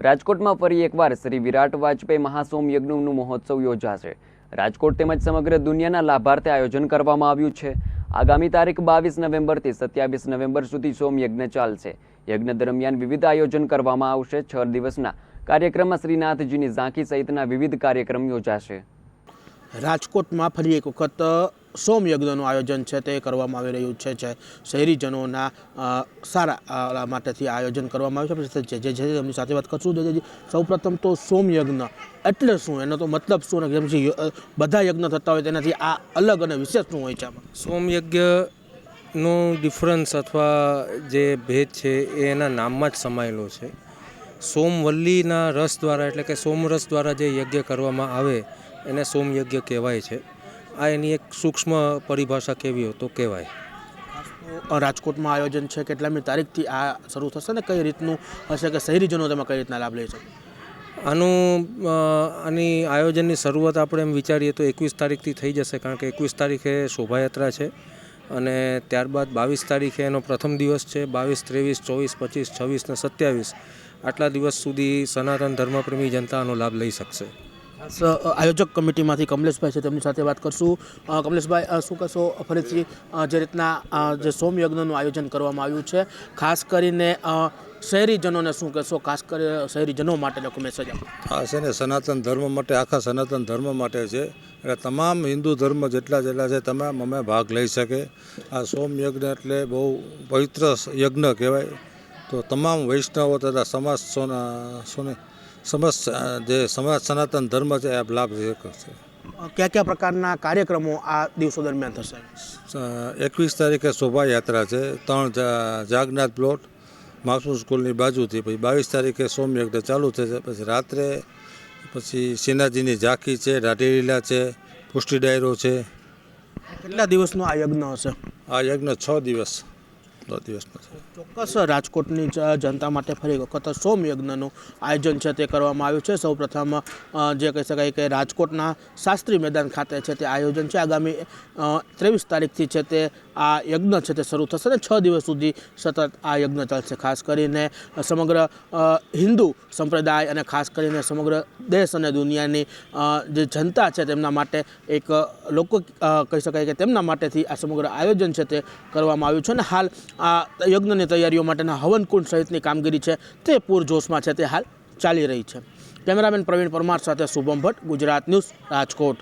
રાજકોટમાં ફરી એકવાર શ્રી વિરાટ વાજપેયી મહાસોમ યજ્ઞનું મહોત્સવ યોજાશે. રાજકોટ તેમજ સમગ્ર દુનિયાના લાભાર્થે આયોજન કરવામાં આવ્યું છે. આગામી તારીખ બાવીસ નવેમ્બરથી સત્યાવીસ નવેમ્બર સુધી સોમ યજ્ઞ ચાલશે. યજ્ઞ દરમિયાન વિવિધ આયોજન કરવામાં આવશે. છ દિવસના કાર્યક્રમમાં શ્રીનાથજીની ઝાંખી સહિતના વિવિધ કાર્યક્રમ યોજાશે. રાજકોટમાં ફરી એક વખત સોમયજ્ઞનું આયોજન છે તે કરવામાં આવી રહ્યું છે, જે શહેરીજનોના સારા માટેથી આયોજન કરવામાં આવ્યું છે. જે જે એમની સાથે વાત કરશું. જે સૌપ્રથમ તો સોમયજ્ઞ. એટલે શું? એનો તો મતલબ શું? અને જેમ છે બધા યજ્ઞ થતા હોય તેનાથી આ અલગ અને વિશેષ શું હોય છે આમાં? સોમયજ્ઞનો ડિફરન્સ અથવા જે ભેદ છે એ એના નામમાં જ સમાયેલો છે. સોમવલ્લીના રસ દ્વારા, એટલે કે સોમરસ દ્વારા જે યજ્ઞ કરવામાં આવે, એને સોમયજ્ઞ કહેવાય છે. આ એની એક સૂક્ષ્મ પરિભાષા કેવી હોય તો કહેવાય. રાજકોટમાં આયોજન છે કેટલામી તારીખથી આ શરૂ થશે ને? કઈ રીતનું હશે કે શહેરીજનો તેમાં કઈ રીતના લાભ લઈ શકે આનું આની આયોજનની શરૂઆત આપણે એમ વિચારીએ તો એકવીસ તારીખથી થઈ જશે કારણ કે એકવીસ તારીખે શોભાયાત્રા છે અને ત્યારબાદ બાવીસ તારીખે એનો પ્રથમ દિવસ છે. બાવીસ ત્રેવીસ ચોવીસ પચીસ છવ્વીસ ને સત્યાવીસ આટલા દિવસ સુધી સનાતન ધર્મપ્રેમી જનતા આનો લાભ લઈ શકશે. આયોજક કમિટીમાંથી કમલેશભાઈ છે, તેમની સાથે વાત કરશું. કમલેશભાઈ શું કહેશો? ફરીથી જે રીતના જે સોમયજ્ઞનું આયોજન કરવામાં આવ્યું છે, ખાસ કરીને શહેરીજનોને શું કહેશો? ખાસ કરી, શહેરીજનો માટે લોકો મેસેજ આપો. છે ને સનાતન ધર્મ માટે, આખા સનાતન ધર્મ માટે છે. એટલે તમામ હિન્દુ ધર્મ જેટલા જેટલા છે તમામ અમે ભાગ લઈ શકે. આ સોમ યજ્ઞ એટલે બહુ પવિત્ર યજ્ઞ કહેવાય. તો તમામ વૈષ્ણવો તથા સમાજ સોના, સોને અ, જે સમાજ સનાતન ધર્મ છે આ લાભ કરશે કયા કયા પ્રકારના કાર્યક્રમો આ દિવસો દરમિયાન થશે? એકવીસ તારીખે શોભાયાત્રા છે. ત્રણ જાગનાથ પ્લોટ માસુ સ્કૂલની બાજુથી પછી બાવીસ તારીખે સૌમ્યગ્ન ચાલુ થશે પછી રાત્રે પછી સેનાજીની ઝાંખી છે દાઢી લીલા છે પુષ્ટિ ડાયરો છે. કેટલા દિવસનો આ યજ્ઞ હશે? આ યજ્ઞ છ દિવસ. છ દિવસનો ચોક્કસ રાજકોટની જનતા માટે ફરી વખત સોમ યજ્ઞનું આયોજન છે તે કરવામાં આવ્યું છે. સૌપ્રથમ જે કહી શકાય કે રાજકોટના શાસ્ત્રી મેદાન ખાતે છે તે આયોજન છે. આગામી ત્રેવીસ તારીખથી છે તે આ યજ્ઞ છે તે શરૂ થશે ને છ દિવસ સુધી સતત આ યજ્ઞ ચાલશે. ખાસ કરીને સમગ્ર હિન્દુ સંપ્રદાય અને ખાસ કરીને સમગ્ર દેશ અને દુનિયાની જે જનતા છે તેમના માટે એક લોકો કહી શકાય કે તેમના માટેથી આ સમગ્ર આયોજન છે તે કરવામાં આવ્યું છે. અને હાલ આ યજ્ઞની તૈયારીઓ માટેના હવનકુંડ સહિતની કામગીરી છે તે પૂરજોશમાં છે તે હાલ ચાલી રહી છે. કેમેરામેન પ્રવીણ પરમાર સાથે શુભમ ભટ્ટ, ગુજરાત ન્યૂઝ રાજકોટ.